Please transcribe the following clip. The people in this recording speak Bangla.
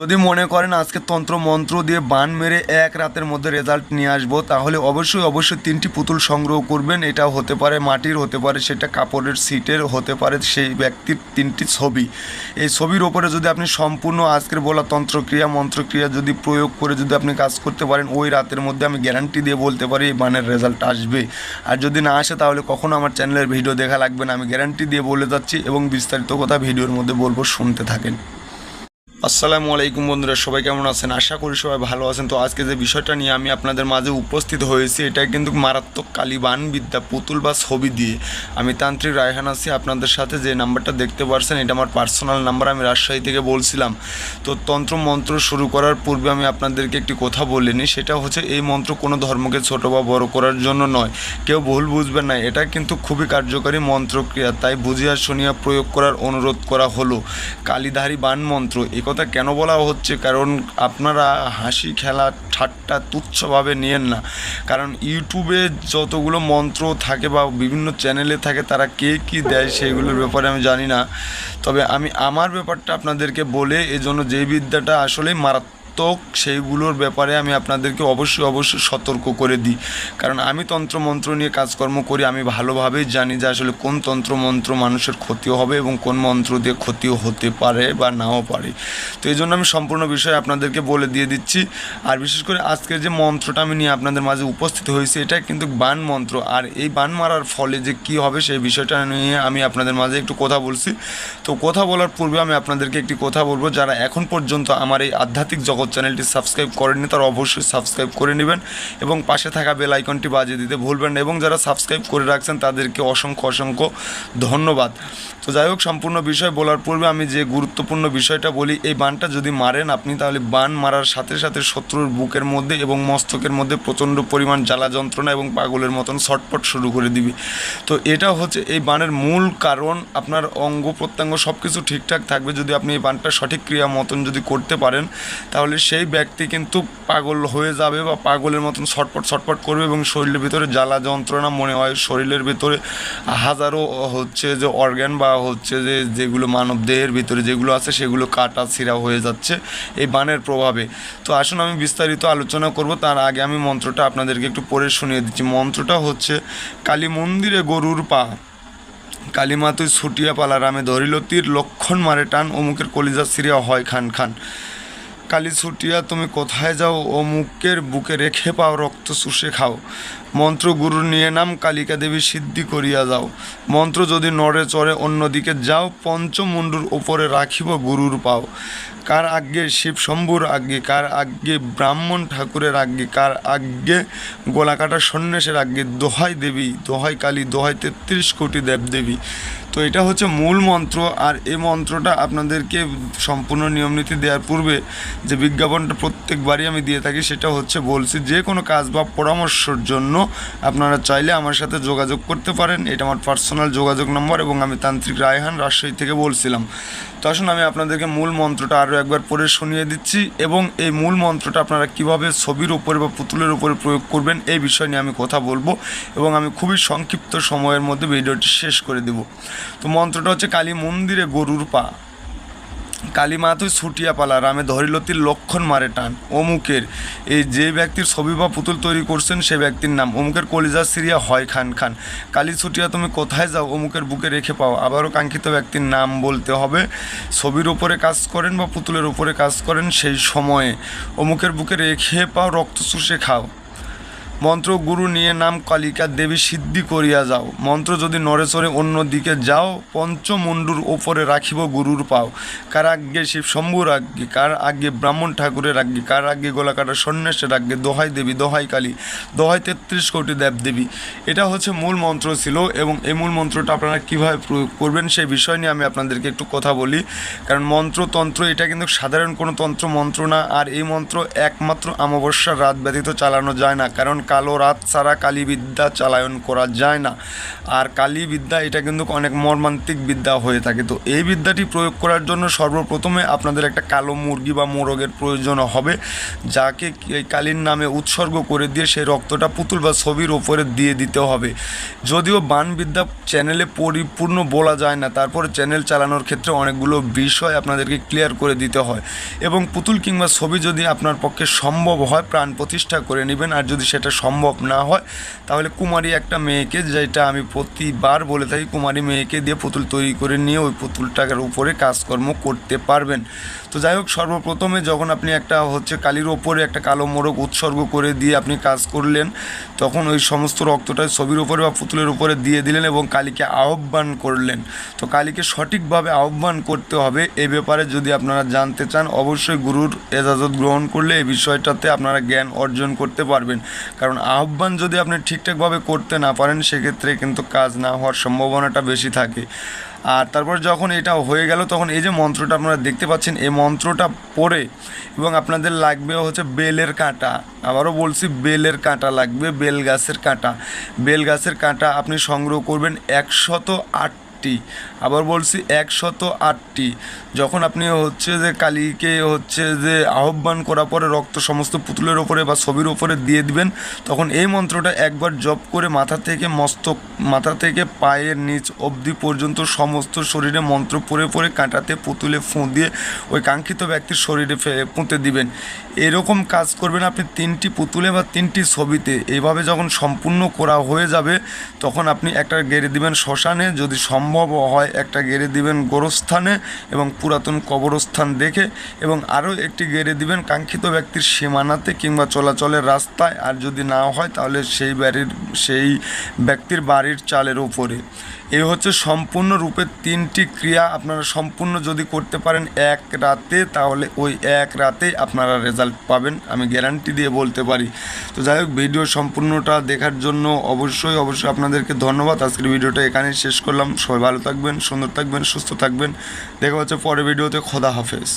যদি মনে করেন আজকে তন্ত্র মন্ত্র দিয়ে বান মেরে এক রাতের মধ্যে রেজাল্ট নিয়ে আসব, তাহলে অবশ্যই অবশ্যই তিনটি পুতুল সংগ্রহ করবেন। এটা হতে পারে মাটির, হতে পারে সেটা কাপড়ের, সিটের, হতে পারে সেই ব্যক্তির তিনটি ছবি। এই ছবির ওপরে যদি আপনি সম্পূর্ণ আজকের বলা তন্ত্রক্রিয়া, মন্ত্রক্রিয়া যদি প্রয়োগ করে যদি আপনি কাজ করতে পারেন, ওই রাতের মধ্যে আমি গ্যারান্টি দিয়ে বলতে পারি এই বানের রেজাল্ট আসবে। আর যদি না আসে, তাহলে কখনো আমার চ্যানেলের ভিডিও দেখা লাগবে না। আমি গ্যারান্টি দিয়ে বলে যাচ্ছি এবং বিস্তারিত কথা ভিডিওর মধ্যে বলব, শুনতে থাকেন। আসসালামু আলাইকুম বন্ধুরা, সবাই কেমন আছেন? আশা করি সবাই ভালো আছেন। তো আজকে যে বিষয়টা নিয়ে আমি আপনাদের মাঝে উপস্থিত হয়েছি এটা কিন্তু মারাত্মক কালীবান বিদ্যা পুতুল বা ছবি দিয়ে। আমি তান্ত্রিক রায়হান আছি, আপনাদের সাথে যে নাম্বারটা দেখতে পারছেন, এটা আমার পার্সোনাল নাম্বার, আমি রাজশাহী থেকে বলছিলাম। তো তন্ত্র মন্ত্র শুরু করার পূর্বে আমি আপনাদেরকে একটি কথা বলিনি সেটা হচ্ছে এই মন্ত্র কোনো ধর্মকে ছোট বা বড় করার জন্য নয়। কেউ ভুল বুঝবেন না, এটা কিন্তু খুবই কার্যকারী মন্ত্রক্রিয়া। তাই বুঝিয়া শুনিয়া প্রয়োগ করার অনুরোধ করা হলো। কালীধারী বান মন্ত্র কথা কেন বলা হচ্ছে? কারণ আপনারা হাসি খেলা ঠাট্টা তুচ্ছভাবে নিয়েন না। কারণ ইউটিউবে যতগুলো মন্ত্র থাকে বা বিভিন্ন চ্যানেলে থাকে, তারা কে কি দেয় সেইগুলোর ব্যাপারে আমি জানি না। তবে আমি, আমার ব্যাপারটা আপনাদেরকে বলে এজন্য যে বিদ্যাটা আসলেই মারাত্মক সেইগুলোর ব্যাপারে আমি আপনাদেরকে অবশ্যই অবশ্যই সতর্ক করে দিই। কারণ আমি তন্ত্র মন্ত্র নিয়ে কাজকর্ম করি, আমি ভালোভাবেই জানি যে আসলে কোন তন্ত্র মন্ত্র মানুষের ক্ষতিও হবে এবং কোন মন্ত্র দিয়ে ক্ষতিও হতে পারে বা নাও পারে। তো এই জন্য আমি সম্পূর্ণ বিষয় আপনাদেরকে বলে দিয়ে দিচ্ছি। আর বিশেষ করে আজকের যে মন্ত্রটা আমি নিয়ে আপনাদের মাঝে উপস্থিত হয়েছি, এটা কিন্তু বান মন্ত্র। আর এই বান মারার ফলে যে কি হবে সেই বিষয়টা নিয়ে আমি আপনাদের মাঝে একটু কথা বলছি। তো কথা বলার পূর্বে আমি আপনাদেরকে একটি কথা বলব, যারা এখন পর্যন্ত আমার এই আধ্যাত্মিক জগৎ চ্যানেলটি সাবস্ক্রাইব করেননি, তারা অবশ্যই সাবস্ক্রাইব করে নেবেন এবং পাশে থাকা বেল আইকনটি বাজিয়ে দিতে ভুলবেন না এবং যারা সাবস্ক্রাইব করে রাখছেন তাদেরকে অসংখ্য অসংখ্য ধন্যবাদ। তো যাই হোক, সম্পূর্ণ বিষয় বলার পূর্বে আমি যে গুরুত্বপূর্ণ বিষয়টা বলি, এই বানটা যদি মারেন আপনি তাহলে বান মারার সাথে সাথে শত্রুর বুকের মধ্যে এবং মস্তকের মধ্যে প্রচণ্ড পরিমাণ জ্বালা যন্ত্রণা এবং পাগলের মতন ছটপট শুরু করে দিবে। তো এটা হচ্ছে এই বানের মূল কারণ, আপনার অঙ্গ প্রত্যঙ্গ সব কিছু ঠিকঠাক থাকবে যদি আপনি এই বানটা সঠিক ক্রিয়া মতন যদি করতে পারেন, তাহলে সেই ব্যক্তি কিন্তু পাগল হয়ে যাবে বা পাগলের মতন ছটপট ছটপট করবে এবং শরীরের ভিতরে জ্বালা যন্ত্রণা মনে হয়। শরীরের ভিতরে হাজারো হচ্ছে যে অর্গ্যান বা হচ্ছে যে যেগুলো মানব দেহের ভিতরে যেগুলো আছে সেগুলো কাটা ছিঁড়া হয়ে যাচ্ছে এই বানের প্রভাবে। তো আসুন আমি বিস্তারিত আলোচনা করব। তার আগে আমি মন্ত্রটা আপনাদেরকে একটু পড়ে শুনিয়ে দিচ্ছি। মন্ত্রটা হচ্ছে, কালী মন্দিরে গরুর পা। কালিমা তুই ছুটিয়া পালা রামে ধরিল তীর। লক্ষণ মারে টান, অমুকের কলিজা সিরিয়া হয় খান খান। কালী ছুটিয়া তুমি কোথায় যাও? ও মুখের বুকে রেখে পাও রক্ত চুষে খাও। মন্ত্র গুরুর নিয়ে নাম কালিকা দেবী সিদ্ধি করিয়া যাও। মন্ত্র যদি নড়ে চড়ে অন্যদিকে যাও, পঞ্চমুণ্ডুর ওপরে রাখিব গুরুর পাও। কার আজ্ঞে শিব শম্ভুর আজ্ঞে, কার আজ্ঞে ব্রাহ্মণ ঠাকুরের আজ্ঞে, কার আজ্ঞে গোলাকাটা সন্ন্যাসের আজ্ঞে, দোহাই দেবী, দোহাই কালী, দোহাই তেত্রিশ কোটি দেবদেবী। তো এটা হচ্ছে মূল মন্ত্র, আর এই মন্ত্রটা আপনাদেরকে সম্পূর্ণ নিয়মনীতি দেওয়ার পূর্বে যে বিজ্ঞাপনটা প্রত্যেকবারই আমি দিয়ে থাকি, সেটা হচ্ছে বলছি যে কোনো কাজ বা পরামর্শের জন্য আপনারা চাইলে আমার সাথে যোগাযোগ করতে পারেন। এটা আমার পার্সোনাল যোগাযোগ নম্বর এবং আমি তান্ত্রিক রায়হান রাজশাহী থেকে বলছিলাম। তো আসুন আমি আপনাদেরকে মূল মন্ত্রটা আরও একবার পরে শুনিয়ে দিচ্ছি এবং এই মূল মন্ত্রটা আপনারা কীভাবে ছবির উপরে বা পুতুলের উপরে প্রয়োগ করবেন এই বিষয় নিয়ে আমি কথা বলব এবং আমি খুবই সংক্ষিপ্ত সময়ের মধ্যে ভিডিওটি শেষ করে দেব। তো মন্ত্রটা হচ্ছে কালী মন্দিরে গরুর পা। কালী মা তুই ছুটিয়া পালা, রামে ধরিলতির লক্ষণ মারে টান। অমুকের, এই যে ব্যক্তির ছবি বা পুতুল তৈরি করছেন সে ব্যক্তির নাম। অমুকের কলিজা সিরিয়া হয় খান খান। কালী ছুটিয়া তুমি কোথায় যাও, অমুকের বুকে রেখে পাও। আবারও কাঙ্ক্ষিত ব্যক্তির নাম বলতে হবে। ছবির উপরে কাজ করেন বা পুতুলের উপরে কাজ করেন সেই সময়ে অমুকের বুকে রেখে পাও রক্ত চুষে খাও। মন্ত্র গুরু নিয়ে নাম কালিকা দেবী সিদ্ধি করিয়া যাও। মন্ত্র যদি চড়ে অন্য দিকে যাও, পঞ্চমুণ্ডুর ওপরে রাখিব গুরুর পাও। কার আজ্ঞে শিব শম্ভুর আজ্ঞে, কার আজ্ঞে ব্রাহ্মণ ঠাকুরের আজ্ঞে, কার আজ্ঞে গোলাকাটা সন্ন্যাসের আজ্ঞে, দোহাই দেবী, দোহাই কালী, দোহাই তেত্রিশ কোটি দেব দেবী। এটা হচ্ছে মূল মন্ত্র ছিল এবং এই মূল মন্ত্রটা আপনারা কীভাবে প্রয়োগ করবেন সেই বিষয় নিয়ে আমি আপনাদেরকে একটু কথা বলি। কারণ মন্ত্রতন্ত্র এটা কিন্তু সাধারণ কোনো তন্ত্র, মন্ত্র না। আর এই মন্ত্র একমাত্র অমাবস্যার রাত ব্যতীত চালানো যায় না। কারণ কালো রাত ছাড়া কালীবিদ্যা চালায়ন করা যায় না। আর কালীবিদ্যা, এটা কিন্তু অনেক মর্মান্তিক বিদ্যা হয়ে থাকে। তো এই বিদ্যাটি প্রয়োগ করার জন্য সর্বপ্রথমে আপনাদের একটা কালো মুরগি বা মোরগের প্রয়োজন হবে, যাকে এই কালীর নামে উৎসর্গ করে দিয়ে সেই রক্তটা পুতুল বা ছবির ওপরে দিয়ে দিতে হবে। যদিও বানবিদ্যা চ্যানেলে পরিপূর্ণ বলা যায় না, তারপরে চ্যানেল চালানোর ক্ষেত্রে অনেকগুলো বিষয় আপনাদেরকে ক্লিয়ার করে দিতে হয়। এবং পুতুল কিংবা ছবি যদি আপনার পক্ষে সম্ভব হয়, প্রাণ প্রতিষ্ঠা করে নেবেন, আর যদি সেটা সম্ভব না হয়, তাহলে কুমারী একটা মেয়েকে, যেটা আমি প্রতিবার বলে থাকি, কুমারী মেয়েকে দিয়ে পুতুল তৈরি করে নিয়ে ওই পুতুলটার উপরে কাজকর্ম করতে পারবেন। তো যাই হোক, সর্বপ্রথমে যখন আপনি একটা হচ্ছে কালির ওপরে একটা কালো মোড়ক উৎসর্গ করে দিয়ে আপনি কাজ করলেন, তখন ওই সমস্ত রক্তটা ছবির উপরে বা পুতুলের উপরে দিয়ে দিলেন এবং কালীকে আহ্বান করলেন। তো কালীকে সঠিকভাবে আহ্বান করতে হবে, এ ব্যাপারে যদি আপনারা জানতে চান, অবশ্যই গুরুর এজাজত গ্রহণ করলে এই বিষয়টাতে আপনারা জ্ঞান অর্জন করতে পারবেন। কারণ আহ্বান যদি আপনি ঠিকঠাকভাবে করতে না পারেন, সেক্ষেত্রে কিন্তু কাজ না হওয়ার সম্ভাবনাটা বেশি থাকে। আর তারপর যখন এটা হয়ে গেল, তখন এই যে মন্ত্রটা আপনারা দেখতে পাচ্ছেন, এই মন্ত্রটা পড়ে এবং আপনাদের লাগবে হচ্ছে বেলের কাঁটা। আবারও বলছি, বেলের কাঁটা লাগবে, বেল গাছের কাঁটা। বেল গাছের কাঁটা আপনি সংগ্রহ করবেন একশত আটটি আবার বলছি একশত আটটি। যখন আপনি হচ্ছে যে কালীকে হচ্ছে যে আহ্বান করার পরে রক্ত সমস্ত পুতুলের ওপরে বা ছবির ওপরে দিয়ে দিবেন, তখন এই মন্ত্রটা একবার জপ করে মাথা থেকে মস্তক, মাথা থেকে পায়ের নিচ অবধি পর্যন্ত সমস্ত শরীরে মন্ত্র পরে পরে কাঁটাতে পুতুলে ফুঁ দিয়ে ওই কাঙ্ক্ষিত ব্যক্তির শরীরে পুঁতে দিবেন। এরকম কাজ করবেন আপনি তিনটি পুতুলে বা তিনটি ছবিতে। এইভাবে যখন সম্পূর্ণ করা হয়ে যাবে, তখন আপনি একটা গেড়ে দিবেন শ্মশানে। যদি সম্ভব হয় একটা গেড়ে দিবেন গোরস্থানে এবং পুরাতন কবরস্থান দেখে এবং আরও একটি গেড়ে দিবেন কাঙ্ক্ষিত ব্যক্তির সীমানাতে কিংবা চলাচলের রাস্তায়। আর যদি না হয় তাহলে সেই বাড়ির, সেই ব্যক্তির বাড়ির চালের ওপরে এই হচ্ছে সম্পূর্ণ রূপে তিনটি ক্রিয়া। আপনারা সম্পূর্ণ যদি করতে পারেন এক রাতে, তাহলে ওই এক রাতেই আপনারা রেজাল্ট পাবেন। আমি গ্যারান্টি দিয়ে বলতে পারি। তো যাই হোক ভিডিও সম্পূর্ণটা দেখার জন্য অবশ্যই অবশ্যই আপনাদেরকে ধন্যবাদ। আজকের ভিডিওটা এখানেই শেষ করলাম। সবাই ভালো থাকবেন, সুন্দর থাকবেন, সুস্থ থাকবেন। দেখা হচ্ছে পরের ভিডিওতে খোদা হাফেজ।